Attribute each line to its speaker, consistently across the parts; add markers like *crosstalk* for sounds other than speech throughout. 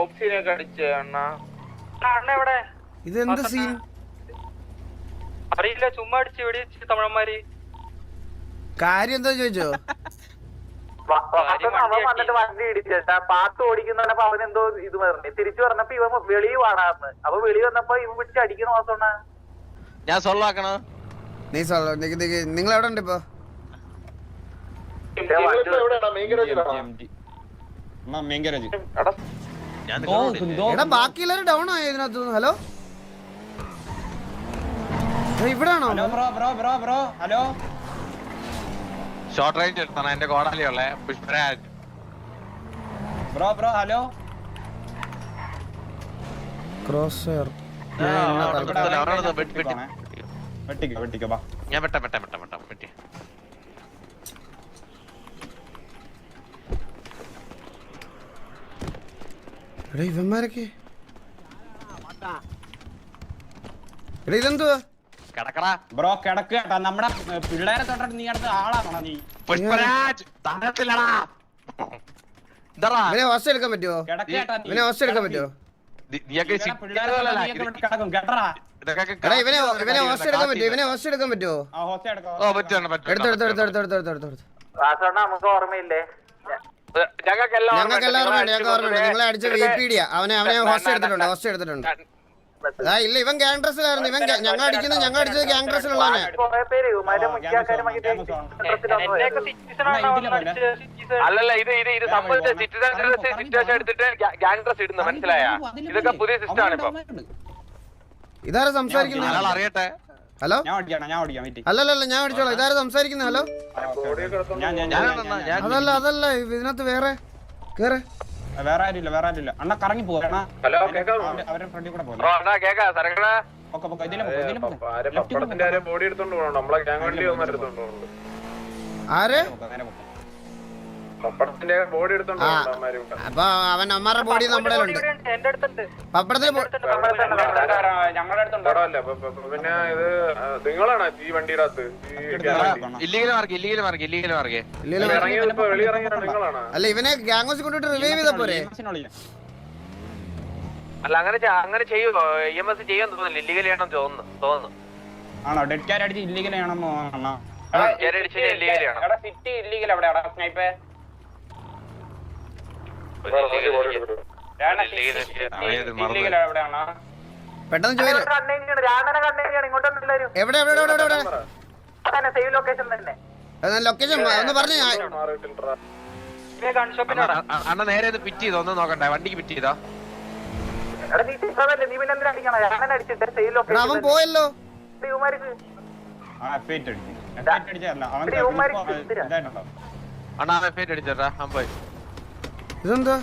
Speaker 1: ഓപ്സിനൊക്കെ അടിച്ച് അണ്ണാ.
Speaker 2: അണ്ണ എവിടെ?
Speaker 3: ഇതെന്ത് സീൻ
Speaker 2: അറിയില്ല ചുമ്മാ അടിച്ച് ഇവിടെ വെച്ച് തമിഴന്മാര്.
Speaker 3: കാര്യം എന്താ ചോദിച്ചോ?
Speaker 4: അവൻ വന്നിട്ട് വണ്ടി പാത്ത് ഓടിക്കുന്നപ്പോ അവനെന്തോ ഇത് പറഞ്ഞു. തിരിച്ചു പറഞ്ഞപ്പോ ഇവൻ വെളി അപ്പൊ വെളി വന്നപ്പോ ഇവൻ പിടിച്ച് അടിക്കണ മാസമാണ്
Speaker 5: ഞാൻ സൊല്ലാക്കണോ
Speaker 3: നീ സോളോ നിങ്ങൾ എവിടെ ഉണ്ട് ഇപ്പൊ?
Speaker 5: നിങ്ങളോട് ഇല്ലേ?
Speaker 3: എടാ ബാക്കി ഡൗൺ ആയോ ഇതിനകത്ത് ഹലോ ഇവിടെ ആണോ
Speaker 5: ഷോർട്ട് റേഞ്ച് എടുത്താണ്. എന്റെ കോടാലിയുള്ളേ പുഷ്പരാജ്.
Speaker 3: ബ്രോ
Speaker 5: ആ, ഹലോ ക്രോസ് അവിടെ നിർത്തല, വെട്ടി, വെട്ടി. ഞാൻ വെട്ടാം വെട്ടാം വെട്ടാം വെട്ടാം. വെട്ടി.
Speaker 3: എടാ ഇവന്മാരൊക്കെ. എടാ ഇതെന്തുവാ?
Speaker 5: കിടക്കടാ.
Speaker 6: ബ്രോ കിടക്ക് കേട്ടോ. നമ്മുടെ പിള്ളേരെ തൊട്ടിട്ട് നീ അടുത്ത് ആളാണോ നീ?
Speaker 5: പുഷ്പരാജ്
Speaker 3: ഇവനെ ഹോസ്റ്റൽ എടുക്കാൻ പറ്റുമോ
Speaker 6: കിടക്ക് കേട്ടോ നീ.
Speaker 3: ഇവനെ ഹോസ്റ്റൽ എടുക്കാൻ പറ്റുമോ
Speaker 5: നീ- നീയൊക്കെ
Speaker 6: ഇവനെ പിള്ളേരെ തൊട്ടിട്ട്
Speaker 5: ശിക്ഷിക്കുന്നതല്ല,
Speaker 6: നീയൊക്കെ ഇവിടെ കിടക്കും. കേട്ടടാ.
Speaker 3: എടാ ഇവനെ ഇവനെ ഹോസ്റ്റൽ എടുക്കാൻ പറ്റുമോ ഇവനെ ഹോസ്റ്റൽ എടുക്കാൻ പറ്റുമോ
Speaker 6: ആ ഹോസ്റ്റൽ എടുക്കോ
Speaker 4: നമുക്ക് ഓർമ്മയില്ലേ?
Speaker 1: ഞങ്ങൾക്ക് എല്ലാം
Speaker 3: ഞങ്ങൾക്ക് എല്ലാവരും വേണ്ട ഞങ്ങൾക്ക് ഓർമ്മയുണ്ട്. നിങ്ങളെ അടിച്ച വിപിഡിയ. അവനെ അവനെ ഹോസ്റ്റ് എടുത്തിട്ടുണ്ട് ഹോസ്റ്റ് എടുത്തിട്ടുണ്ട്. ആ ഇല്ല ഇവൻ ഗ്യാങ് ഡ്രസ്സിലായിരുന്നു ഇവൻ ഞങ്ങൾ അടിക്കുന്നത് ഞങ്ങൾ അടിച്ചത് ഗ്യാങ് ഡ്രസ്സിലുള്ളവനെ
Speaker 1: അല്ലല്ല ഇത് ഇത് ഇത് സംഭവിച്ച സിറ്റിസൺ സിറ്റുവേഷൻ എടുത്തിട്ട് ഗ്യാങ് ഡ്രസ് ഇടുന്നു മനസ്സിലായ? ഇതൊക്കെ പുതിയ സിസ്റ്റം ആണ് ഇപ്പൊ
Speaker 3: ഇതാരാ സംസാരിക്കുന്നത്
Speaker 5: അറിയട്ടെ
Speaker 3: ഹലോ
Speaker 6: ഞാൻ ഓടിക്കണം ഞാൻ ഓടിക്കാം വീട്ടിൽ
Speaker 3: അല്ലല്ല ഞാൻ അടിച്ചോളാം ഇതാരും സംസാരിക്കുന്നത് ഹലോ അതല്ല അതല്ല ഇതിനകത്ത് വേറെ. കേറ്.
Speaker 6: വേറെ ആരുമില്ല വേറെ ആരുമില്ല. അണ്ണ കറങ്ങി പോകണം? അവരുടെ ഫ്രണ്ടിൽ കൂടെ പൊക്കെ.
Speaker 7: ആരെ
Speaker 3: അപ്പൊ അവൻ അമ്മാരുടെ ബോഡി നമ്മുടെ ഉണ്ട്
Speaker 2: എന്റെ അടുത്തുണ്ട്.
Speaker 3: പപ്പടത്തിന്
Speaker 7: പിന്നെ ഇത് നിങ്ങളാണ് ഈ വണ്ടിയുടെ
Speaker 3: അല്ല ഇവനെ ഗ്യാങ് ഹൗസിൽ കൊണ്ടിട്ട് റിലീവ് ചെയ്ത പോരെ.
Speaker 1: അല്ല അങ്ങനെ അങ്ങനെ ചെയ്യുമോ ഇ എം എസ് ചെയ്യാൻ തോന്നുന്നില്ല. ഇല്ലീഗൽ ചെയ്യണം തോന്നുന്നു തോന്നുന്നു.
Speaker 6: ആണോ? ഡെഡ് ക്യാറ്റ് അടിച്ച് ഇല്ലീഗൽ
Speaker 1: ചെയ്യണം
Speaker 6: എടാ സിറ്റി ഇല്ലീഗൽ അവിടെ സ്നൈപ്പേ.
Speaker 3: പെട്ടെന്ന് എവിടെ എവിടെ എവിടെ എവിടെ എവിടെ?
Speaker 4: തന്നെ. സേവ് ലൊക്കേഷൻ തന്നെ
Speaker 3: ലൊക്കേഷൻ ഒന്ന് പറഞ്ഞു
Speaker 5: അണ്ണ നേരെ ഒന്ന് പിറ്റ് ചെയ്തോ? ഒന്ന് നോക്കണ്ടേ? വണ്ടിക്ക് പിറ്റ് ചെയ്തോ?
Speaker 3: അവൻ പോയല്ലോ.
Speaker 6: അവൻ
Speaker 5: അണ്ണാ ഫേറ്റ് അടിച്ചേട്ടാ. അമ്പത്
Speaker 3: ഇതെന്താ?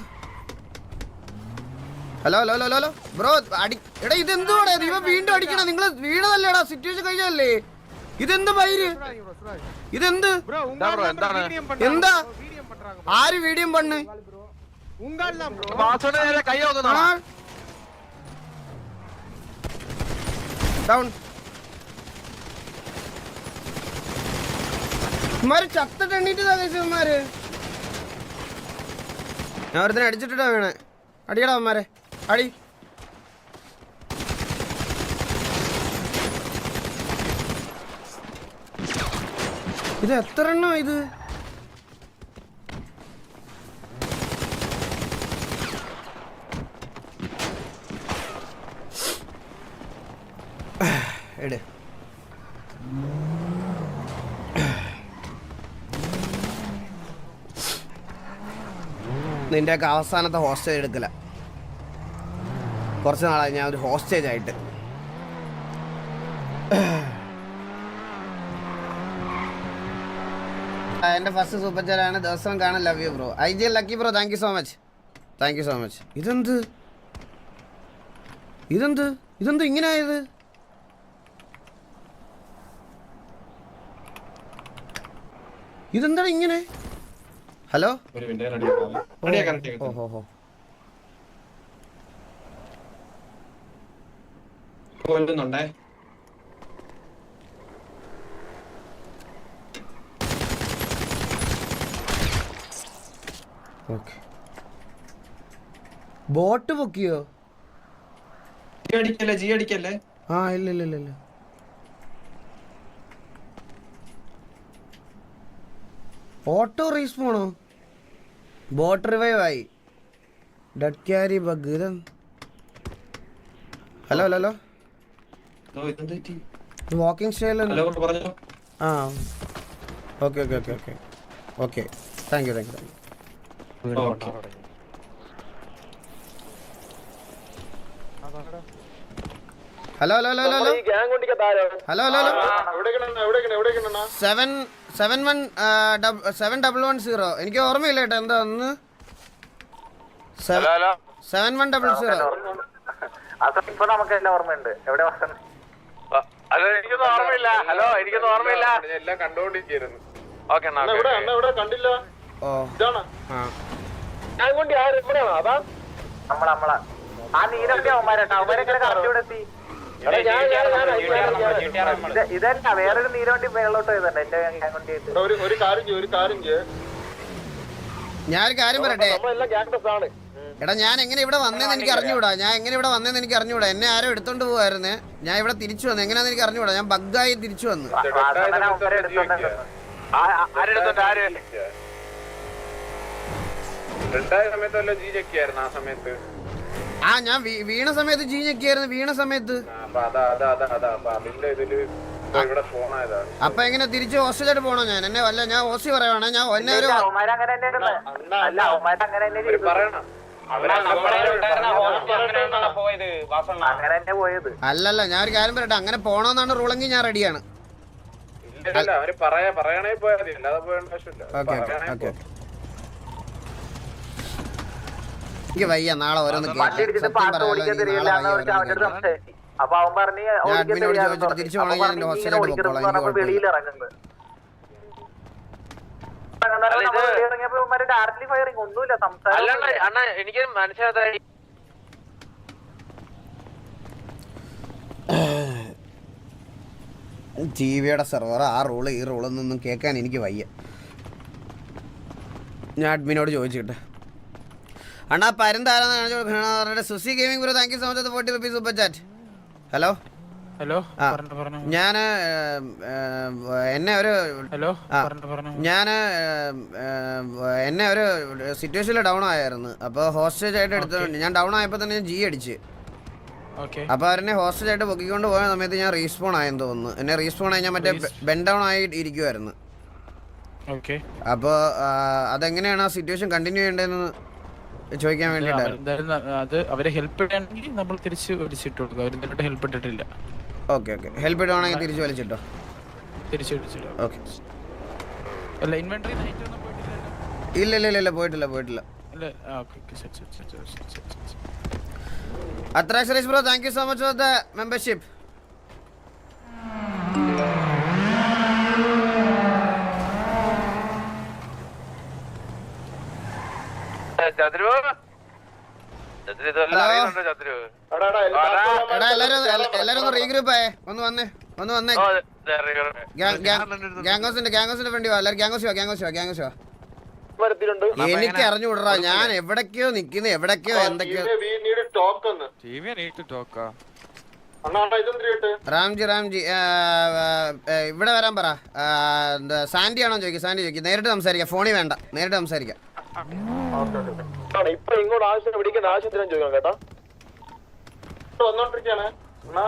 Speaker 3: Hello hello hello hello bro അടി എടാ ഇതെന്തുവാടാ? ഇവ വീണ്ടും അടിക്കണം. നിങ്ങൾ വീണതല്ലേടാ? സിറ്റുവേഷൻ കഴിഞ്ഞല്ലേ ഇതെന്ത് പൈര് ഇതെന്ത്?
Speaker 5: എന്താ ബ്രോ എന്താണ്?
Speaker 3: എന്താ? ആര് വീഡിയം പണ്ണ് ഡൗൺ ഇമാര് ചത്തിട്ട് എണ്ണീറ്റ് ഇവന്മാര്. ഞാൻ ഒരുത്തിനെ അടിച്ചിട്ടാ വീണേ. അടിയടാ അവന്മാരെ. അടി. ഇത് എത്ര എണ്ണോ ഇത്? എട്. നിന്റെയൊക്കെ അവസാനത്തെ ഹോസ്റ്റേജ് എടുക്കില്ല കുറച്ച് നാളായി ഞാൻ ഒരു ഹോസ്റ്റേജ് ആയിട്ട്. എന്റെ ഫസ്റ്റ് സൂപ്പർ ചാലാണ് ദിവസം കാണാൻ love you bro I G lucky bro thank you so much thank you so much ഇതെന്ത്? ഇതെന്ത്? ഇതെന്ത് ഇങ്ങനെ ആയത്? ഇതെന്താണ് ഇങ്ങനെ? ഹലോ
Speaker 8: കൊല്ലുന്നുണ്ടേ?
Speaker 3: ഓക്കെ ബോട്ട് പൊക്കിയോ?
Speaker 8: ജി അടിക്കല്ലേ ജി അടിക്കല്ലേ?
Speaker 3: ആ ഇല്ല ഇല്ല ഇല്ല ഓട്ടോ ഓട്ടോ റീസ്പോണോ ബോട്ട് റിവൈവ് ആയി. ഡെഡ് ക്യാരി ബഗ് ഇത്
Speaker 8: hello hello hello.
Speaker 3: Walking style
Speaker 8: hello പറഞ്ഞോ.
Speaker 3: ആ. Okay okay okay okay okay thank you
Speaker 8: thank
Speaker 3: you thank you hello hello hello hello
Speaker 7: hello. Hello hello
Speaker 3: seven seven one seven double one zero എനിക്ക് ഓർമ്മയില്ല കേട്ടോ എന്താ ഒന്ന് seven one double zero
Speaker 4: ഇപ്പൊ നമുക്ക് എല്ലാം ഓർമ്മയുണ്ട്. എവിടെ
Speaker 1: അത് എനിക്കൊന്നും ഓർമ്മയില്ല. ഹലോ എനിക്കൊന്നും ഓർമ്മയില്ല.
Speaker 7: ഞാൻ എല്ലാം കണ്ടോണ്ടിരിക്കുന്നു
Speaker 1: ഓക്കെ എന്നാ
Speaker 7: എവിടെ എവിടെ കണ്ടില്ല?
Speaker 3: ഓ.
Speaker 7: ഇതാണ്?
Speaker 3: ആ.
Speaker 1: ഞാൻ കൊണ്ട് ആര് ഇവിടെയാണോ? അതാ?
Speaker 4: നമ്മള നമ്മളാ. ആ നീരൊക്കെ അവന്മാരട്ടോ അവന്മാരെങ്ങനെ കറക്റ്റ് ഇവിടെ എത്തി. ഇത് ഇതല്ല വേറൊരു നീരവണ്ടി മേളോട്ട് പോയതന്നെ എന്റെ ആയിട്ട്
Speaker 7: ഒരു ഒരു കാര്യം ഒരു കാര്യം
Speaker 3: ഞാനൊരു കാര്യം പറയട്ടെ എടാ ഞാൻ എങ്ങനെ ഇവിടെ വന്നേന്ന് എനിക്ക് അറിഞ്ഞുകൂടാ ഞാൻ എങ്ങനെ ഇവിടെ വന്നേന്ന് എനിക്ക് അറിഞ്ഞുകൂടാ എന്നെ ആരോ എടുത്തോണ്ട് പോവായിരുന്നു ഞാൻ ഇവിടെ തിരിച്ചു വന്നു എങ്ങനെയാന്ന് എനിക്ക് അറിഞ്ഞുകൂടാ ഞാൻ ബഗ്ഗായി തിരിച്ചു വന്നു
Speaker 7: സമയത്ത് ആ
Speaker 3: ഞാൻ വീണ സമയത്ത് ജീഞ്ഞൊക്കെയായിരുന്നു വീണ സമയത്ത്.
Speaker 7: അപ്പൊ
Speaker 3: എങ്ങനെ തിരിച്ച് ഹോസ്റ്റലിലോട്ട് പോണോ ഞാൻ? എന്നെ വല്ല ഞാൻ ഹോസ്റ്റൽ പറയുവാണ് ഞാൻ എന്നെ ഒരു അല്ലല്ല ഞാൻ ഒരു കാര്യം പറയട്ടെ അങ്ങനെ പോണോന്നാണ് റൂളെങ്കിൽ ഞാൻ റെഡിയാണ്
Speaker 7: പറയാ പറയണേ പോയാൽ മതി അല്ലാതെ പോയേണ്ട ആവശ്യമില്ല
Speaker 3: ഓക്കെ ഓക്കെ
Speaker 7: പറയണേ
Speaker 3: ഓക്കെ
Speaker 7: പോ.
Speaker 3: എനിക്ക് വയ്യ നാളെ ഓരോന്ന്
Speaker 4: വണ്ടി
Speaker 3: കേൾക്കാം
Speaker 4: ഇടിച്ചിട്ട്
Speaker 3: സത്യം
Speaker 4: പാട്ട്
Speaker 3: പറയാലോ
Speaker 4: ഓടിക്കാൻ
Speaker 3: എനിക്ക്
Speaker 4: തെരിയില്ല
Speaker 3: നാളെ
Speaker 4: എന്ന്
Speaker 3: വയ്യ
Speaker 4: പറഞ്ഞിട്ട് അവന്റെ അടുത്ത്
Speaker 3: വയ്യ. നാളെ
Speaker 4: സംശയം അപ്പൊ അവൻ പറഞ്ഞ്.
Speaker 3: തിരിച്ചു ഞാൻ ഹോസ്റ്റലിലോട്ട് എനിക്ക്
Speaker 4: വെളിയിൽ ഇറങ്ങുന്നത്
Speaker 1: ഓരോന്ന് എനിക്ക് മനസ്സിലായി
Speaker 3: ടി വിയുടെ സെർവർ ആ റൂൾ ഈ റൂളൊന്നും കേൾക്കാൻ എനിക്ക് വയ്യ. ഞാൻ അഡ്മിനോട് ചോദിച്ചിട്ട്. അണ്ണാ പരന്താരാന്ന് Susi gaming bro thank you so much forty rupees super chat hello
Speaker 9: hello
Speaker 3: ആ. ഞാൻ എന്നെ ഒരു
Speaker 9: ഹലോ
Speaker 3: ഞാൻ എന്നെ ഒരു സിറ്റുവേഷനിൽ ഡൗൺ ആയിരുന്നു അപ്പോൾ ഹോസ്റ്റേജ് ആയിട്ട് എടുത്തിട്ടുണ്ട്. ഞാൻ ഡൗൺ ആയപ്പോൾ തന്നെ ഞാൻ ജി അടിച്ച്.
Speaker 9: ഓക്കെ
Speaker 3: അപ്പോൾ അവരെന്നെ ഹോസ്റ്റേജ് ആയിട്ട് പൊക്കിക്കൊണ്ട് പോയ സമയത്ത് ഞാൻ റീസ്പോൺ ആയെന്ന് തോന്നുന്നു. എന്നെ റീസ്പോൺ ആയി ഞാൻ മറ്റേ ബെൻ ഡൗൺ ആയി ഇരിക്കുമായിരുന്നു
Speaker 9: ഓക്കെ
Speaker 3: അപ്പോൾ അതെങ്ങനെയാണ് ആ സിറ്റുവേഷൻ കണ്ടിന്യൂ ചെയ്യേണ്ടതെന്ന് ചോദിക്കാൻ
Speaker 9: വേണ്ടി അത് അവരെ ഹെൽപ്പ് നമ്മൾ തിരിച്ച് വിളിച്ചിട്ട് കൊടുക്കും. അവർ ഇതുവരെ ഹെൽപ്പ് ഇട്ടിട്ടില്ല.
Speaker 3: Okay okay. ഹെൽപ്പ് ഇടുവാണെങ്കിൽ തിരിച്ചു വലിച്ചിട്ടോ?
Speaker 9: തിരിച്ച് വിളിച്ചിട്ട്
Speaker 3: ഓക്കെ.
Speaker 9: അല്ല ഇൻവെന്ററി നൈറ്റ് ഒന്നും പോയിട്ടില്ല
Speaker 3: ഇല്ല ഇല്ല ഇല്ല പോയിട്ടില്ല പോയിട്ടില്ല. Bro thank you so much for the membership
Speaker 1: ചതുരു? ചതുരു ഇതെല്ലാം
Speaker 3: ഹലോ.
Speaker 1: അറിയുന്നുണ്ടോ ചതുരു?
Speaker 7: എടാ,
Speaker 3: എല്ലാരും ഒന്ന് എല്ലാരും ഒന്ന് റീഗ്രൂപ്പ് ആയേ ഒന്ന് വന്നേ ഒന്ന് വന്നേ.
Speaker 1: ഓ, ദേ അറിയുന്നു.
Speaker 3: ഗാംഗോസിന്റെ ഗാംഗോസിന്റെ ഫ്രണ്ടി വാ. എല്ലാരും ഗാംഗോസ് വാ ഗാംഗോസ് വാ ഗാംഗോസ് വാ. എനിക്ക് അറിഞ്ഞുവിടറാ ഞാൻ എവിടൊക്കെയോ നിക്കുന്നു എവിടൊക്കെയോ എന്തൊക്കെയോ? റാംജി റാംജി ഇവിടെ വരാൻ പറ. സാന്റി സാൻഡി ആണോ ചോദിക്കുക സാൻഡി ചോദിക്കുക നേരിട്ട് സംസാരിക്കാം ഫോണിൽ വേണ്ട. നേരിട്ട് സംസാരിക്കാം.
Speaker 7: ഇട്ട് വന്നോണ്ടിരിക്കാണ്. അണ്ണാ,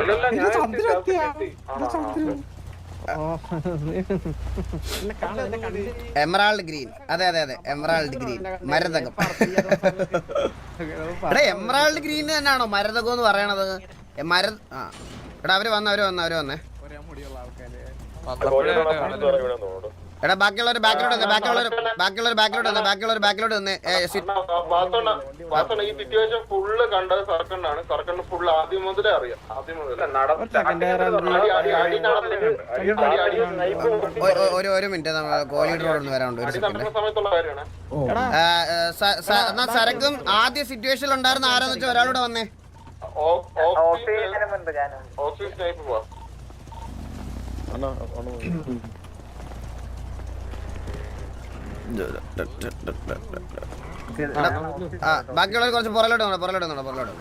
Speaker 7: ഇല്ലല്ല, ഞാൻ എത്തി, എത്തി, എത്തി. ആണോ, ആ, ഓക്കേ.
Speaker 3: എമറാൾഡ് ഗ്രീൻ അതെ അതെ അതെ. എമറാൾഡ് ഗ്രീൻ മരതകം. എടാ എമറാൾഡ് ഗ്രീൻ തന്നെയാണോ മരതകം എന്ന് പറയണത്? മര ആ. എടാ അവർ വന്ന അവർ വന്ന അവർ വന്നേ. എടാ ബാക്കിയുള്ളവർ ബാക്കിലോട്ട് വന്നേ ബാക്കിയുള്ളവർ ബാക്കിയുള്ളവർ ബാക്കിലോട്ട് വന്നേ ബാക്കിയുള്ളവർ ബാക്കിലോട്ട് വന്നേ.
Speaker 7: ഈ സിറ്റുവേഷൻ ഫുള്ള് കണ്ടത് സർക്കണ്ണാണ്. സർക്കണ്ണ ഫുള്ള് ആദ്യം മുതലേ അറിയാം. ആദ്യം മുതലേ.
Speaker 3: ഒരു ഒരു മിനിറ്റ് നമ്മൾ റോഡിൽ നിന്ന് വരാനുണ്ട് ഒരു സെക്കൻഡ് സരക്കും ആദ്യ സിറ്റുവേഷനിൽ ഉണ്ടായിരുന്ന ആരാന്ന് വെച്ചാൽ ഒരാളൂടെ വന്നേ.
Speaker 4: ഓഫീസ് ഓഫീസ്
Speaker 7: ഓക്സിജൻ
Speaker 3: ബാക്കിയുള്ളവർ കുറച്ച് പുറലോട്ട് നോക്കണം പുറലോട്ട് നോക്കണം പുറലോട്ട്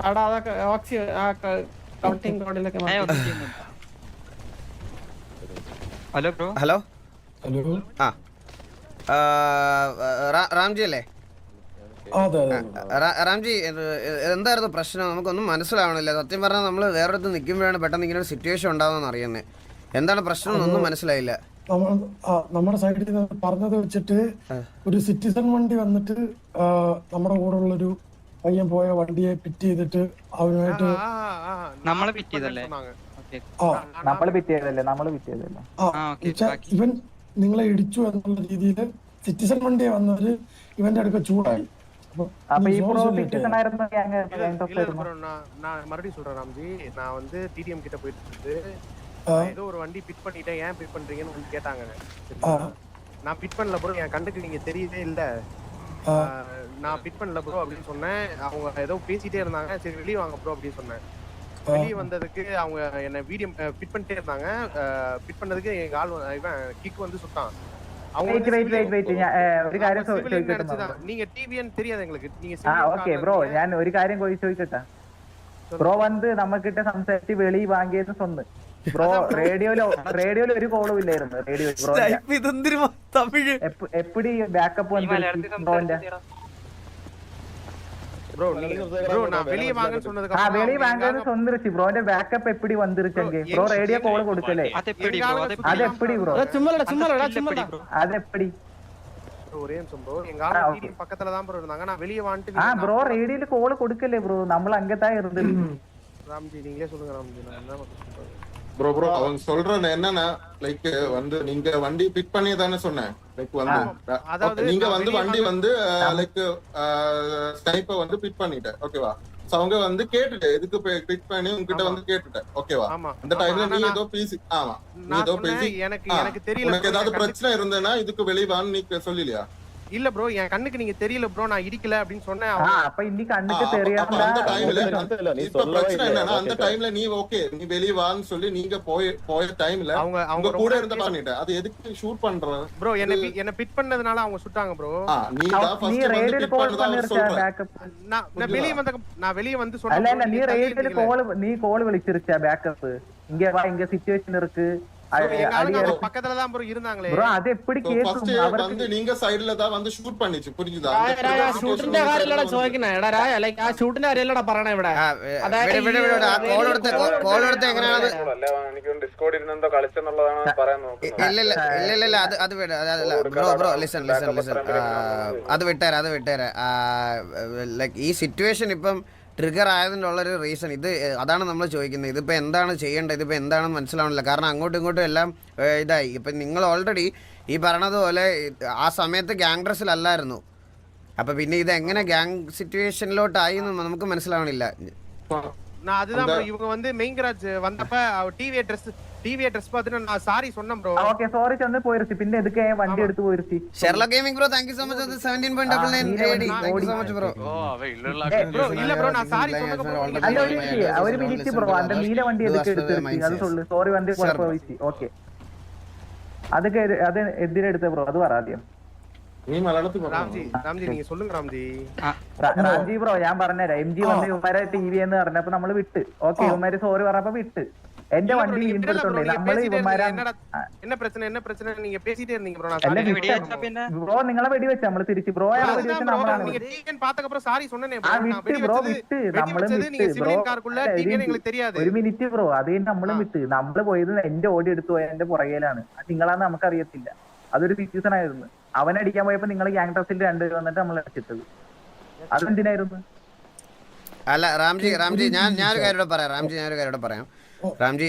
Speaker 6: അവിടെ അതൊക്കെ ഓക്സി ആ കൗണ്ടിങ് കോഡിലൊക്കെ
Speaker 2: ഹലോ ബ്രോ.
Speaker 3: ഹലോ?
Speaker 8: ഹലോ?
Speaker 3: ആ റാംജി അല്ലേ? റാംജി എന്തായിരുന്നു പ്രശ്നം? നമുക്കൊന്നും മനസ്സിലാവണില്ല. സത്യം പറഞ്ഞാൽ നമ്മൾ വേറൊരിടത്ത് നിൽക്കുമ്പോഴാണ് പെട്ടെന്ന് ഇങ്ങനെ ഒരു സിറ്റുവേഷൻ ഉണ്ടാവുമെന്ന് അറിയുന്നത് എന്താണ് പ്രശ്നം ഒന്നും മനസ്സിലായില്ല.
Speaker 8: നമ്മുടെ സൈഡിൽ നിന്ന് പറഞ്ഞത് വെച്ചിട്ട് ഒരു സിറ്റിസൺ വണ്ടി വന്നിട്ട് നമ്മുടെ കൂടെ ഉള്ളൊരു പയ്യൻ പോയ വണ്ടിയെ പിറ്റ് ചെയ്തിട്ട് അവനുമായിട്ട്
Speaker 2: നമ്മളെ പിറ്റ് ചെയ്തല്ലേ
Speaker 4: നമ്മൾ പിറ്റ് ചെയ്തല്ലേ നമ്മൾ പിറ്റ് ചെയ്തല്ലേ
Speaker 8: ഇവൻ നിങ്ങളെ ഇടിച്ചു എന്നുള്ള രീതിയിൽ സിറ്റിസൺ വണ്ടിയെ വന്നവര് ഇവന്റെ അടുക്ക ചൂടായി.
Speaker 1: நான் மறுபடியும் சொல்றேன் ராம்ஜி. நான் வந்து டிடிஎம் கிட்ட ஏதோ ஒரு வண்டி பிட் பண்ணிட்டேன். ஏன் பிட் பண்றீங்கன்னு கேட்டாங்க. நான் பிட் பண்ணல ப்ரோ என் கண்டுக்கு நீங்க தெரியவே இல்ல. நான் பிட் பண்ணல ப்ரோ அப்படின்னு சொன்னேன். அவங்க ஏதோ பேசிட்டே இருந்தாங்க. சரி வெளியே வாங்க ப்ரோ அப்படின்னு சொன்னேன். வெளியே வந்ததுக்கு அவங்க என்ன வீடியோ பிட் பண்ணிட்டே இருந்தாங்க. பிட் பண்ணதுக்கு எங்க ஆள் இவன் கிக் வந்து சுத்தான்
Speaker 4: വെയിറ്റ് വെയിറ്റ് വെയിറ്റ് ഞാൻ ഒരു കാര്യം ചോദിക്കട്ടെ
Speaker 1: ബ്രോ
Speaker 4: ഞാൻ ഒരു കാര്യം ബ്രോ വന്ന് നമ്മക്കിട്ട സംസാരിച്ച് വെളി വാങ്ങിയത് സ്വന്ന്. ബ്രോ റേഡിയോയിലോ റേഡിയോയിൽ ഒരു കോളും ഇല്ലായിരുന്നു. റേഡിയോ ബ്രോ
Speaker 3: തമിഴ്
Speaker 4: എപ്പടി ബാക്കപ്പ് വന്നു ബ്രോന്റെ?
Speaker 1: ப்ரோ ப்ரோ நான் வெளிய வாங்கன்னு சொன்னதுக்கு அப்புறம் வெளிய
Speaker 4: வாங்கன்னு சொன்னிருச்சு ப்ரோ அந்த பேக்கப் எப்படி வந்திருச்சங்க ப்ரோ ரேடியோ
Speaker 2: கால்
Speaker 1: கொடுக்கல
Speaker 2: அது
Speaker 1: எப்படி
Speaker 2: ப்ரோ
Speaker 4: அது எப்படி
Speaker 6: ப்ரோ சும்மாடா சும்மாடா
Speaker 2: சும்மாடா
Speaker 4: அது
Speaker 1: எப்படி ஒரே நிமிஷம் ப்ரோ எங்க ஆளு பக்கத்துல தான் ப்ரோ இருந்தாங்க நான் வெளிய வாண்டிட்டு
Speaker 4: ஆ
Speaker 1: ப்ரோ
Speaker 4: ரேடியோல கால் கொடுக்கல ப்ரோ நம்ம அங்க தான் இருந்தது
Speaker 1: ராம்ஜி நீங்களே சொல்லுங்க ராம்ஜி நான் என்ன
Speaker 7: ப்ரோ ப்ரோ அவன் சொல்றது என்னன்னா லைக் வந்து நீங்க வண்டி பிக் பண்ணி தானே சொன்னேன். லைக் வந்து நீங்க வந்து வண்டி வந்து லைக் ஸ்னைப்பை வந்து பிக் பண்ணிட்டேன். ஓகேவா சோ அவங்க வந்து கேட்டுட்டு எதுக்கு பிக் பண்ணி உங்ககிட்ட வந்து கேட்டுட்டேன்? ஓகேவா அந்த டைம்ல நீ ஏதோ பேசி ஆமா. நீ ஏதோ பேசி
Speaker 1: எனக்கு எனக்கு தெரியல
Speaker 7: உனக்கு ஏதாவது பிரச்சனை இருந்ததுன்னா இதுக்கு வெளிவான்னு நீ சொல்லலையா?
Speaker 1: இல்ல ப்ரோ என் கண்ணுக்கு நீங்க தெரியல ப்ரோ நான் இடிக்கல அப்படின்னு சொன்னேன்.
Speaker 7: அப்ப இன்னைக்கு
Speaker 4: அண்ணுக்கு தெரியாது
Speaker 7: அந்த டைம்ல இப்ப பிரச்சனை என்னன்னா அந்த டைம்ல நீ ஓகே நீ வெளிய வான்னு சொல்லி நீங்க போய் போய் டைம்ல
Speaker 1: அவங்க அவங்க
Speaker 7: கூட இருந்த பண்ணிட்ட அது எதுக்கு ஷூட் பண்றேன்
Speaker 1: ப்ரோ என்ன என்ன பிட் பண்ணதுனால அவங்க சுட்டாங்க ப்ரோ
Speaker 7: நீ தான் ஃபர்ஸ்ட் வந்து
Speaker 4: பிட்
Speaker 7: பண்ணதா
Speaker 4: சொல்றேன்
Speaker 1: நான் வெளிய வந்த நான் வெளிய வந்து சொன்னேன் இல்ல
Speaker 4: நீ
Speaker 1: ரேடியல்
Speaker 4: கோல் நீ கோல் விளிச்சிருச்சா பேக்கப் இங்க வா இங்க சிச்சுவேஷன் இருக்கு.
Speaker 1: bro, எங்க ஆளுங்க
Speaker 4: அடி
Speaker 1: அவங்க பக்கத்துல தான் ப்ரோ இருந்தாங்களே
Speaker 4: ப்ரோ அது எப்படி
Speaker 7: ஃபர்ஸ்ட்
Speaker 4: கேக்கும்
Speaker 7: வந்து
Speaker 4: அவருக்கு
Speaker 7: நீங்க சைடுல தான் வந்து ஷூட் பண்ணிச்சு புரிஞ்சுதா
Speaker 6: രായ,
Speaker 7: அந்த
Speaker 6: രായ,
Speaker 7: situation
Speaker 6: ഷൂട്ടിന്റെ
Speaker 7: வந்து
Speaker 6: കാര്യമല്ലടാ
Speaker 7: side ல
Speaker 6: ചോദിക്കണേ എടാ രായ ലൈക്ക് ആ ഷൂട്ടിന്റെ കാര്യമല്ലടാ പറയണേ ഇവിടെ
Speaker 3: ആ,
Speaker 6: അതായത്
Speaker 3: വിട്, വിട്, വിട്, വിട്. ആ
Speaker 6: ഈ
Speaker 3: കോൾ എടുത്ത് കോൾ എടുത്ത് എങ്ങനെയാണ്
Speaker 7: എനിക്ക് ഡിസ്കോഡ് ഇരുന്നെന്തോ കളിച്ചെന്നുള്ളതാണ് പറയാൻ
Speaker 3: ഇല്ല ഇല്ല ഇല്ല ഇല്ല ഇല്ല അത് അത് വിട് അതല്ല bro bro listen listen listen അത് വിട്ടേരാ അത് വിട്ടേരാ ലൈക്ക് ഈ സിറ്റുവേഷൻ ഇപ്പം ട്രിഗർ ആയതിനുള്ളൊരു റീസൺ ഇത് ഏ, അതാണ് നമ്മൾ ചോദിക്കുന്നത് ഇതിപ്പോൾ എന്താണ് ചെയ്യേണ്ടത് ഇതിപ്പോൾ എന്താണെന്ന് മനസ്സിലാവണില്ല കാരണം അങ്ങോട്ടും ഇങ്ങോട്ടും എല്ലാം ഏ, ഇതായി ഇപ്പം നിങ്ങൾ ഓൾറെഡി ഈ പറഞ്ഞതുപോലെ ഇത് ആ സമയത്ത് ഗ്യാങ് ഡ്രസ്സിലല്ലായിരുന്നു അപ്പം പിന്നെ ഇത് എങ്ങനെ ഗ്യാങ് സിറ്റുവേഷനിലോട്ടായി എന്ന് നമുക്ക് മനസ്സിലാവണില്ല
Speaker 1: நான் அதுதான் bro, இவங்க வந்து மெயின் கராஜ் வந்தப்ப டிவி ட்ரெஸ் டிவி ட்ரெஸ் பார்த்துட்டு நான் சாரி சொன்னேன் ப்ரோ
Speaker 4: ഓക്കെ സോറി ചെന്ന് പോയിരുത്തി പിന്നെ എതുക്കെ വണ്ടി എടുത്ത് പോയിരുത്തി
Speaker 3: ഷെർലോ gaming bro thank you so much അത് seventeen point double nine thank you so much bro
Speaker 5: ഓ അവ ഇല്ലുള്ള
Speaker 1: ப்ரோ இல்ல ப்ரோ நான் சாரி சொன்னதுக்கு
Speaker 4: അല്ല ഒരു മിനിറ്റ് ഒരു മിനിറ്റ് ബ്രോ അന്റെ നീല വണ്ടി എതുക്കെ എടുത്തിരുത്തി അത് സൊല്ലു സോറി വണ്ടി കുഴപ്പമില്ല ഓക്കെ അതൊക്കെ എത്- അത് എന്തിനെടുത്ത ബ്രോ അത് പറ ആദ്യം
Speaker 7: നീ മലയാളത്തിൽ
Speaker 1: ராம்ஜி ராம்ஜி நீங்க சொல்லுங்க ராம்ஜி
Speaker 4: റാ- രാജി ബ്രോ ഞാൻ പറഞ്ഞുതരാം എം ജി വന്ന് ഇവന്മാരെ ടി വി എന്ന് പറഞ്ഞപ്പോ നമ്മള് വിട്ട് ഓക്കെ ഇവന്മാര് സോറി പറഞ്ഞപ്പോ വിട്ട് എന്റെ
Speaker 1: இல்ல bro,
Speaker 4: വണ്ടി
Speaker 1: நீங்க
Speaker 4: വീണ്ടും
Speaker 1: விடல bro,
Speaker 4: എടുത്തോണ്ടേ
Speaker 1: நீங்க
Speaker 4: നമ്മള്
Speaker 1: பேசிட்டே
Speaker 4: ഇവന്മാരെ
Speaker 1: இருந்தீங்க. என்னடா என்ன பிரச்சனை என்ன பிரச்சனை நீங்க பேசிட்டே இருந்தீங்க ப்ரோ நான்
Speaker 4: അല്ല
Speaker 1: sorry
Speaker 4: വിട്ട ബ്രോ നിങ്ങളെ വെടിവെച്ച നമ്മള് തിരിച്ച് ബ്രോ വെടി വെച്ച
Speaker 1: அதுதான் bro,
Speaker 4: നമ്മളാണ്
Speaker 1: நீங்க டிவிஎன் பார்த்ததுக்கு அப்புறம் சாரி சொன்னேனே
Speaker 4: ആ
Speaker 1: bro நான்
Speaker 4: വിട്ട്
Speaker 1: வெடி
Speaker 4: ബ്രോ
Speaker 1: வச்சது
Speaker 4: വിട്ട്
Speaker 1: வெடி
Speaker 4: നമ്മള്
Speaker 1: வச்சது நீங்க
Speaker 4: വിട്ട് ബ്രോ
Speaker 1: சிவிலியன் காருக்குள்ள டிவிஎன் எங்களுக்கு தெரியாது
Speaker 4: ഒരു മിനിറ്റ് ബ്രോ അത് നമ്മളും വിട്ട് നമ്മള് പോയത് എന്റെ ഓടി എടുത്തു പോയ എന്റെ പുറകയിലാണ് അത് നിങ്ങളാന്ന് നമുക്കറിയത്തില്ല അതൊരു സിറ്റുവേഷൻ ആയിരുന്നു അവൻ അടിക്കാൻ പോയപ്പോ നിങ്ങൾ ഗ്യാങ് ടസിൽ രണ്ടുപേർ വന്നിട്ട് നമ്മൾ അടിച്ചിട്ടത് അതെന്തിനായിരുന്നു
Speaker 3: അല്ല റാംജി റാംജി ഞാൻ ഞാനൊരു കാര്യം കൂടെ പറയാം റാംജി ഞാനൊരു കാര്യം കൂടെ പറയാം റാംജി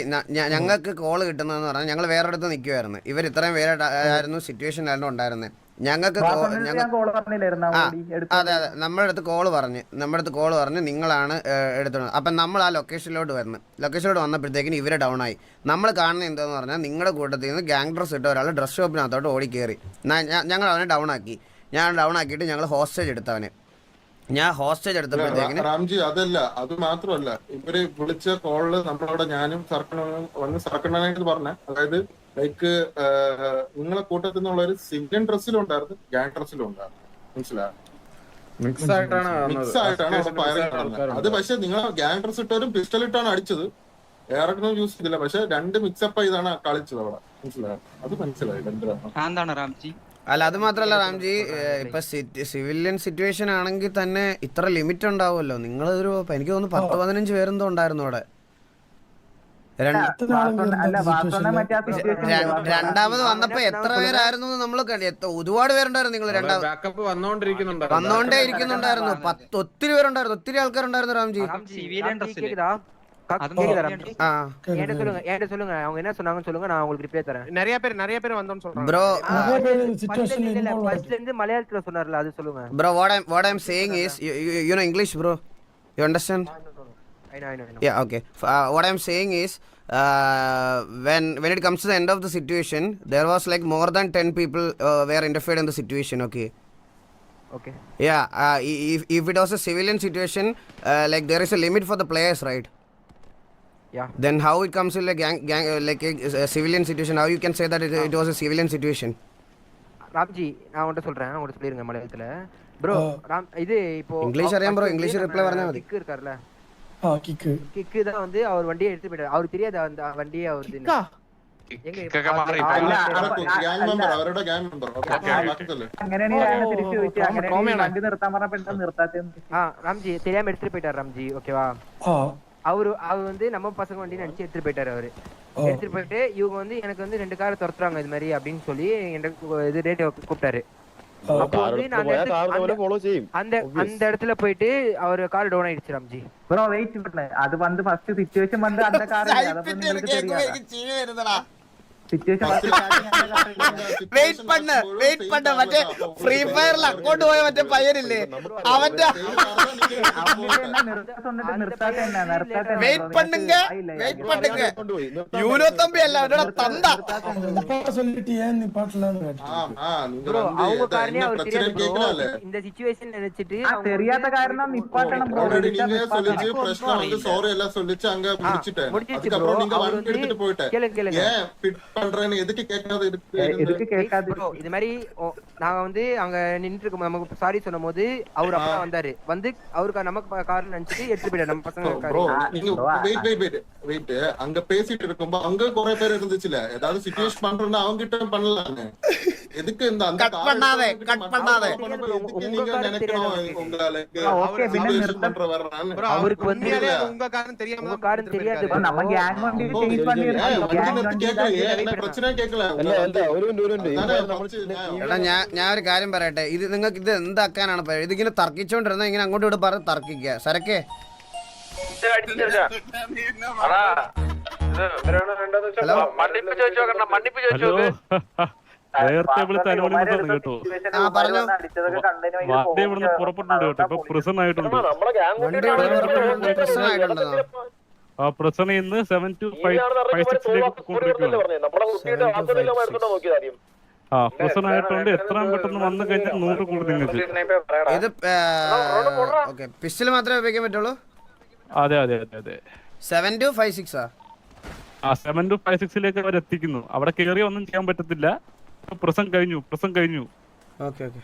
Speaker 3: ഞങ്ങൾക്ക് കോൾ കിട്ടുന്നതെന്ന് പറഞ്ഞാൽ ഞങ്ങൾ വേറെ അടുത്ത് നിൽക്കുമായിരുന്നു ഇവർ ഇത്രയും പേര് ആയിരുന്നു സിറ്റുവേഷനായിരുന്നു ഉണ്ടായിരുന്നത് ഞങ്ങൾക്ക് അതെ അതെ. നമ്മുടെ അടുത്ത് കോൾ പറഞ്ഞ് നമ്മുടെ അടുത്ത് കോൾ പറഞ്ഞ് നിങ്ങളാണ് എടുത്തോണ്ട് അപ്പം നമ്മൾ ആ ലൊക്കേഷനിലോട്ട് വരുന്നത് ലൊക്കേഷനിലോട്ട് വന്നപ്പോഴത്തേക്കിന് ഇവരെ ഡൗൺ ആയി. നമ്മൾ കാണുന്ന എന്താന്ന് പറഞ്ഞാൽ നിങ്ങളുടെ കൂട്ടത്തിൽ നിന്ന് ഗാങ് ഡ്രസ് ഇട്ട ഒരാൾ ഡ്രസ് ഷോപ്പിനകത്തോട്ട് ഓടി കയറി ഞങ്ങൾ അവനെ ഡൗൺ ആക്കി. ഞാൻ ഡൗൺ ആക്കിയിട്ട് ഞങ്ങൾ ഹോസ്റ്റേജ് എടുത്തവനെ ഞാൻ ഹോസ്റ്റേജ് എടുത്തപ്പോഴത്തേക്കിന്
Speaker 7: റാംജി അതല്ല അത് മാത്രമല്ല. ഇവർ വിളിച്ച കോളിൽ നമ്മളവിടെ ഞാനും സർക്കണനും വന്ന് സർക്കണനായിട്ട് പറഞ്ഞ. അതായത് ലൈക്ക് നിങ്ങളെ കൂട്ടത്തിൽ നിന്നുള്ള ഒരു സിവിലിയൻ ഡ്രസ്സിലും ഉണ്ടായിരുന്നു ഗ്യാങ് ഡ്രസ്സിലും ഉണ്ടായിരുന്നു. മനസ്സിലായോ?
Speaker 10: മിക്സ് ആയിട്ടാണ്
Speaker 7: മിക്സ് ആയിട്ടാണ് അവിടെ ഫയറിംഗ് നടന്നത് അത് പക്ഷെ നിങ്ങൾ ഗ്യാങ് ഡ്രസ് ഇട്ടവരും പിസ്റ്റൽ ഇട്ടാണ് അടിച്ചത്. എയറൊന്നും യൂസ് ചെയ്തില്ല. പക്ഷെ രണ്ട് മിക്സപ്പ് ചെയ്താണ് കളിച്ചത് അവിടെ. മനസ്സിലായോ? അത് മനസ്സിലായി. രണ്ടു
Speaker 2: എന്താണ് റാംജി?
Speaker 3: അല്ല അത് മാത്രല്ല റാംജി ഇപ്പൊ സിവിലിയൻ സിറ്റുവേഷൻ ആണെങ്കിൽ തന്നെ ഇത്ര ലിമിറ്റ് ഉണ്ടാവുമല്ലോ. നിങ്ങൾ ഒരു എനിക്ക് തോന്നുന്നു പത്ത് പതിനഞ്ച് പേരെന്തോ ഉണ്ടായിരുന്നു അവിടെ. രണ്ടാമത് വന്നപ്പോ എത്ര പേരായിരുന്നു നമ്മൾ ഒരുപാട് പേരുണ്ടായിരുന്നു നിങ്ങൾ രണ്ടാമത്. വന്നോണ്ടേ ഇരിക്കുന്നുണ്ടായിരുന്നു. പത്ത് ഒത്തിരി പേരുണ്ടായിരുന്നു ഒത്തിരി ആൾക്കാരുണ്ടായിരുന്നു രാംജി
Speaker 2: என்கிட்ட
Speaker 3: சொல்லுங்க
Speaker 8: என்கிட்ட
Speaker 4: சொல்லுங்க அவங்க என்ன சொன்னாங்கன்னு சொல்லுங்க நான் உங்களுக்கு ரிப்ளை தரேன்
Speaker 1: நிறைய பேர் நிறைய பேர் வந்தோம்னு சொல்றாங்க
Speaker 8: bro ஃபர்ஸ்ட்ல
Speaker 4: இருந்து மலையாளத்துல சொன்னார்ல அது சொல்லுங்க
Speaker 3: bro what i'm what i'm saying is you, you, you know english bro you understand
Speaker 4: i know i know, I know.
Speaker 3: yeah okay uh, what i'm saying is uh, when when it comes to the end of the situation, there was like more than ten people uh, were interfered in the situation. Okay.
Speaker 4: Okay.
Speaker 3: Yeah. Uh, if if it was a civilian situation, uh, like there is a limit for the players, right?
Speaker 4: Yeah.
Speaker 3: Then how it comes to like gang, gang uh, like a, a civilian situation? How you can say that it, it was a civilian situation?
Speaker 4: Ramji நான் உன்கிட்ட சொல்றேன் உன்கிட்ட சொல்லிருங்க மலையாளத்துல bro Ram இது இப்போ
Speaker 3: English அறியாம bro English reply வரதே அது
Speaker 4: கிக் இருக்கார்ல
Speaker 8: ஆ கிக்
Speaker 4: கிக் தான் வந்து அவர் வண்டியை எடுத்து போயிட்டாரு அவருக்கு தெரியாது அந்த வண்டியே அவர் கிக்கா
Speaker 5: கிக்கா
Speaker 4: மாறி
Speaker 7: கேங் மெம்பர் அவரோட கேங் மெம்பер അങ്ങനെ
Speaker 4: നീ ആരെ തിരിച്ചു
Speaker 1: വെച്ച്
Speaker 4: അങ്ങനെ വണ്ടി നിർത്താൻ പറഞ്ഞപ്പോൾ എന്താ നിർത്താത്തേ ആ രാംജി தெரியாம എടുത്തു പോയിട്ടാ രാംജി
Speaker 8: ഓക്കേവാ
Speaker 4: அவரு அவர் வந்து நம்ம பசங்க வண்டி நினைச்சு எடுத்துட்டு போயிட்டாரு அவரு. எடுத்துட்டு போயிட்டு இவங்க வந்து எனக்கு வந்து ரெண்டு காரை துரத்துறாங்க இது மாதிரி அப்படின்னு சொல்லி இது ரேடியோ கூப்பிட்டாரு. அந்த அந்த இடத்துல போயிட்டு அவரு கார் டவுன் ஆயிடுச்சு ராம்ஜி. அது வந்து ஃபர்ஸ்ட் சிச்சுவேஷன் வந்து அந்த கார் *laughs*
Speaker 3: വെയിറ്റ് പണ്ണ വെയിറ്റ് പണ്ണ മറ്റേ ഫ്രീ ഫയറിൽ അക്കൗണ്ട് പോയ മറ്റേ പയ്യനില്ലേ അവന്റെ വെയിറ്റ് പണ്ണുങ്ക വെയിറ്റ് പണ്ണുങ്ക യൂനോ തമ്പി അല്ല അവരുടെ തന്ത
Speaker 8: நிப்பாட்ட சொல்லிட்டு ஏன் நிப்பாட்டலன்னு கேட்டேன்.
Speaker 7: ആ ആ നിങ്ങൾ
Speaker 4: ப்ரோ
Speaker 7: வந்து
Speaker 4: அவங்க
Speaker 7: எதை-
Speaker 4: காரனே
Speaker 7: என்ன
Speaker 4: அவர்
Speaker 7: பிரச்சனை
Speaker 4: தெரியாது ப்ரோ
Speaker 7: கேட்கலாம்ல
Speaker 4: இந்த சிச்சுவேஷன் நினைச்சிட்டு
Speaker 11: தெரியாத காரணம் நிப்பாட்டணும் bro.
Speaker 7: ஆல்ரெடி
Speaker 11: விட்டா
Speaker 7: நீங்க
Speaker 11: நிப்பாட்டணும்.
Speaker 7: சொல்லிச்சு பிரச்சனை வந்து சோறு எல்லாம் சொல்லிச்சு அங்க முடிச்சிட்டேன்
Speaker 4: முடிச்சிச்சு
Speaker 7: அதுக்கப்புறம்
Speaker 4: bro
Speaker 7: நீங்க
Speaker 4: அவர்
Speaker 7: வண்டி எடுத்துட்டு
Speaker 4: வந்து
Speaker 7: போயிட்டேன் பண்றேன்னு எதுக்கு கேட்காத இருக்கு
Speaker 11: எதுக்கு கேட்காது
Speaker 4: ப்ரோ இது மாதிரி நாங்க வந்து அங்க நின்னுட்டு இருக்கோம் நமக்கு சாரி சொன்னும் போது அவர் அப்பா வந்தாரு. வந்து அவருக்கு நமக்கு கார் நினைச்சிட்டு எடுத்துட்டு போயிட்டாரு நம்ம பசங்க
Speaker 7: வெயிட் வெயிட் வெயிட் வெயிட் அங்க பேசிட்டு இருக்கும்போது அங்க குறை பேர் இருந்துச்சுல. ஏதாவது சிச்சுவேஷன் பண்றேன்னா அவங்க கிட்ட பண்ணலாம்னு ഞാൻ
Speaker 3: ഒരു കാര്യം പറയട്ടെ. ഇത് നിങ്ങൾക്ക് ഇത് എന്താക്കാനാണ് ഇത് ഇങ്ങനെ തർക്കിച്ചോണ്ടിരുന്ന ഇങ്ങനെ അങ്ങോട്ട് ഇവിടെ പറഞ്ഞ് തർക്കിക്കുക. സരക്കേ. ഹലോ?
Speaker 12: കേട്ടോ. വണ്ടി ഇവിടുന്ന് പുറപ്പെട്ടുണ്ട് കേട്ടോ. ഇപ്പൊ പ്രിസൺ ആയിട്ടുണ്ട് ആ പ്രസന്റ് ഇന്ന് സെവൻ ടു ഫൈവ് ഫൈവ് സിക്സിലേക്ക് കൊണ്ടിരിക്കുകയാണ് ആ ആയിട്ടുണ്ട് എത്രയും പെട്ടെന്ന് വന്നു കഴിഞ്ഞാൽ നൂറ് കൂടി നിങ്ങൾക്ക്
Speaker 3: ഇത് ഓക്കെ. പിസ്റ്റൽ മാത്രമേ ഉപയോഗിക്കാൻ പറ്റുള്ളൂ?
Speaker 12: അതെ അതെ അതെ അതെ.
Speaker 3: സെവൻ ടു ഫൈവ് സിക്സാ
Speaker 12: ആ? സെവൻ ടു ഫൈവ് സിക്സിലേക്ക് അവർ എത്തിക്കുന്നു അവിടെ കയറി ഒന്നും ചെയ്യാൻ പറ്റത്തില്ല. പ്രസം കഴിഞ്ഞു പ്രസം കഴിഞ്ഞു.
Speaker 3: Okay okay.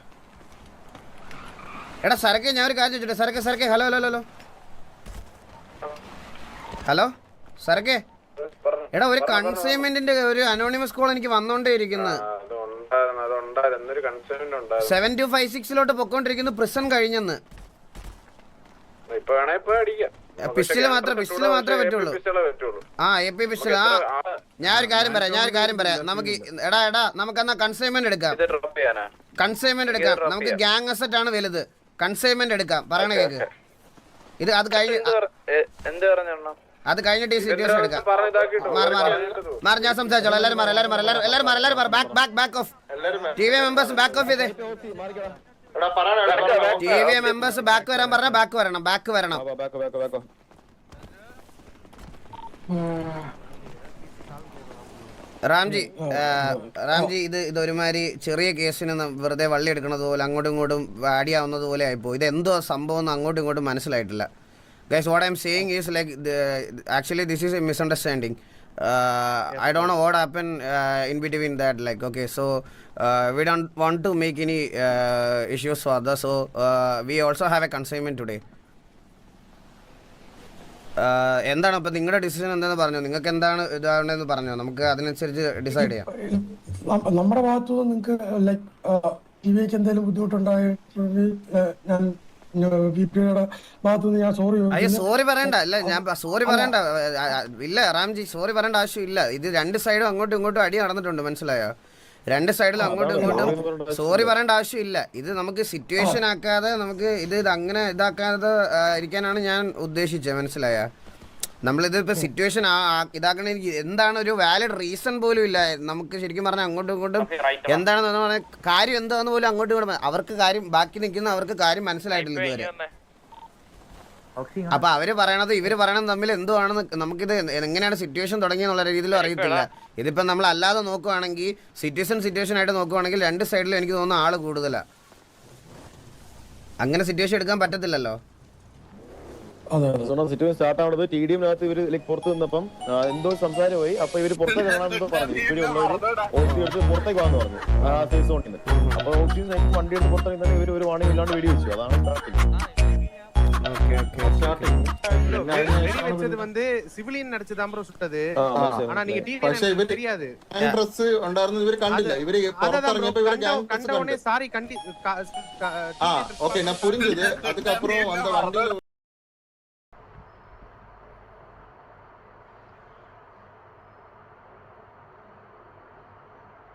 Speaker 3: എടാ സരക്കെ ഞാൻ ഒരു കാര്യം ചോദിച്ചോട്ടെ സരക്കെ സരക്കെ ഹലോ ഹലോ ഹലോ ഹലോ. സരക്കെ. എടാ ഒരു കൺസൈൻമെന്റിന്റെ ഒരു അനോണിമസ് കോൾ എനിക്ക് വന്നോണ്ടേ ഇരിക്കുന്നത്
Speaker 7: അതുണ്ടായിരുന്നു അതുണ്ടായിരുന്നു. എന്നൊരു കൺസേൺ ഉണ്ടായിരുന്നു.
Speaker 3: സെവൻ ടു ഫൈവ് സിക്സിലോട്ട് പൊക്കോണ്ടിരിക്കുന്നു പ്രിസൺ കഴിഞ്ഞെന്ന്.
Speaker 7: ഇപ്പൊ വേണേ ഇപ്പൊ അടിക്കാം.
Speaker 3: പിസ്റ്റൽ മാത്രം പിസ്റ്റൽ മാത്രമേ പറ്റുള്ളൂ. ആ എ പി പിസ്റ്റൽ ആ. ഞാൻ ഒരു കാര്യം പറയാം ഞാൻ ഒരു കാര്യം പറയാം. നമുക്ക് എടാ എടാ നമുക്ക് എന്നാ കൺസൈൻമെന്റ് എടുക്കാം.
Speaker 7: ഇത് ഡ്രോപ്പ് ചെയ്യാനാ?
Speaker 3: കൺസൈൻമെന്റ് എടുക്കാം. നമുക്ക് ഗ്യാങ് അസറ്റ് ആണ് വലുത്. കൺസൈൻമെന്റ് എടുക്കാം. പറയണ കേക്ക്. ഇത് അത് കഴിഞ്ഞ്
Speaker 7: എന്ത് പറഞ്ഞോ
Speaker 3: അത് കഴിഞ്ഞിട്ട് ഈ സിറ്റുവേഷൻ എടുക്കാം. മാറി മാറി. മാറി ഞാൻ സംസാരിച്ചോളാം. എല്ലാരും മാറി എല്ലാരും മാറി എല്ലാരും എല്ലാരും മാറി. എല്ലാരും മാറി back back back off T V members back off ചെയ്തേ. ടി വി മെമ്പേഴ്സ് ബാക്ക് വരാൻ പറഞ്ഞ ബാക്ക് വരണം ബാക്ക് വരണം. റാംജി റാംജി ഇത് ഇതൊരുമാതിരി ചെറിയ കേസിന് വെറുതെ വള്ളി എടുക്കുന്നത് പോലെ അങ്ങോട്ടും ഇങ്ങോട്ടും വാടിയാവുന്നത് പോലെ ആയിപ്പോയി. ഇത് എന്തോ സംഭവം എന്ന് അങ്ങോട്ടും ഇങ്ങോട്ടും മനസ്സിലായിട്ടില്ല. Guys what I'm saying is like actually this is a misunderstanding I don't know what happen in between that like okay so we don't want to make any issues for the so we also have a consignment today എന്താണ് അപ്പൊ നിങ്ങളുടെ decision എന്താണെന്ന് പറഞ്ഞു? നിങ്ങൾക്ക് എന്താണ് ഇതാവേണ്ടതെന്ന് പറഞ്ഞു? നമുക്ക് അതിനനുസരിച്ച് ഡിസൈഡ് ചെയ്യാം.
Speaker 8: നമ്മുടെ ഭാഗത്തു നിങ്ങൾക്ക് ലൈക്ക് എന്തെങ്കിലും ബുദ്ധിമുട്ടുണ്ടായിട്ടുണ്ടെങ്കിൽ ഞാൻ സോറി
Speaker 3: അയ്യോ സോറി പറയണ്ട. അല്ല ഞാൻ സോറി പറയണ്ട. ഇല്ല റാംജി സോറി പറയേണ്ട ആവശ്യമില്ല. ഇത് രണ്ട് സൈഡും അങ്ങോട്ടും ഇങ്ങോട്ടും അടി നടന്നിട്ടുണ്ട് മനസ്സിലായോ? രണ്ട് സൈഡിലും അങ്ങോട്ടും ഇങ്ങോട്ടും സോറി പറയേണ്ട ആവശ്യമില്ല. ഇത് നമുക്ക് സിറ്റുവേഷൻ ആക്കാതെ നമുക്ക് ഇത് ഇത് അങ്ങനെ ഇതാക്കാതെ ഇരിക്കാനാണ് ഞാൻ ഉദ്ദേശിച്ചത് മനസ്സിലായ? നമ്മളിത് ഇപ്പൊ സിറ്റുവേഷൻ ഇതാക്കണ എനിക്ക് എന്താണ് ഒരു വാലിഡ് റീസൺ പോലും ഇല്ല. നമുക്ക് ശരിക്കും പറഞ്ഞാൽ അങ്ങോട്ടും ഇങ്ങോട്ടും എന്താണെന്ന് പറഞ്ഞാൽ കാര്യം എന്താണെന്ന് പോലും അങ്ങോട്ടും ഇങ്ങോട്ടും അവർക്ക് കാര്യം ബാക്കി നിൽക്കുന്ന അവർക്ക് കാര്യം മനസ്സിലായിട്ടില്ല ഇതുവരെ. അപ്പൊ അവർ പറയണത് ഇവർ പറയണത് തമ്മിൽ എന്തോ ആണെന്ന് നമുക്കിത് എങ്ങനെയാണ് സിറ്റുവേഷൻ തുടങ്ങിയെന്നുള്ള രീതിയിലും അറിയത്തില്ല. ഇതിപ്പോ നമ്മൾ അല്ലാതെ നോക്കുവാണെങ്കിൽ സിറ്റുവേഷൻ സിറ്റുവേഷൻ ആയിട്ട് നോക്കുവാണെങ്കിൽ രണ്ട് സൈഡിലും എനിക്ക് തോന്നുന്ന ആൾ കൂടുതലാ. അങ്ങനെ സിറ്റുവേഷൻ എടുക്കാൻ പറ്റത്തില്ലല്ലോ.
Speaker 13: സിറ്റുവേഷൻ സ്റ്റാർട്ട് ആവുന്നത് ടി ഡിഎമ്മിനകത്ത് ഇവര് ലൈക്ക് പുറത്ത് നിന്നപ്പം ആ, എന്തോ സംസാരമായി അപ്പൊ ഇവര് പുറത്തേക്ക് ഇറങ്ങാമെന്ന് പറഞ്ഞു ഇവിടെ ഉള്ളവര് ഓക്സി എടുത്ത് പുറത്തേക്ക് വന്നു പറഞ്ഞു ആ സേഫ് സോണിൽ നിന്ന് അപ്പൊ ഓക്സി വണ്ടി എടുത്ത് പുറത്തേക്ക് തന്നെ ഇവര് ഒരു വാണി ഇല്ലാണ്ട് വെടി വെച്ചു അതാണ് starting.
Speaker 1: வெடி வச்சது வந்து சிவிலியன் நடிச்சுதான் ப்ரோ சுட்டது
Speaker 13: ആ, മനസ്സിലായി,
Speaker 1: ஆனா நீங்க
Speaker 13: മനസ്സിലായി.
Speaker 7: പക്ഷേ
Speaker 1: டிவி
Speaker 7: ഇവര്
Speaker 1: தெரியாது
Speaker 7: ഗ്യാങ് ഡ്രസ് ഉണ്ടായിരുന്നത് ഇവര് കണ്ടില്ല ഇവര് പുറത്തിറങ്ങിയപ്പോ ഇവര് ഗ്യാങ് ഡ്രസ്
Speaker 1: கண்ட உடனே
Speaker 7: കണ്ടു
Speaker 1: சாரி கண்டி க- க-
Speaker 7: ആ ഓക്കെ ഞാൻ புரிஞ்சது அதுக்கப்புறம் அந்த வண்டியில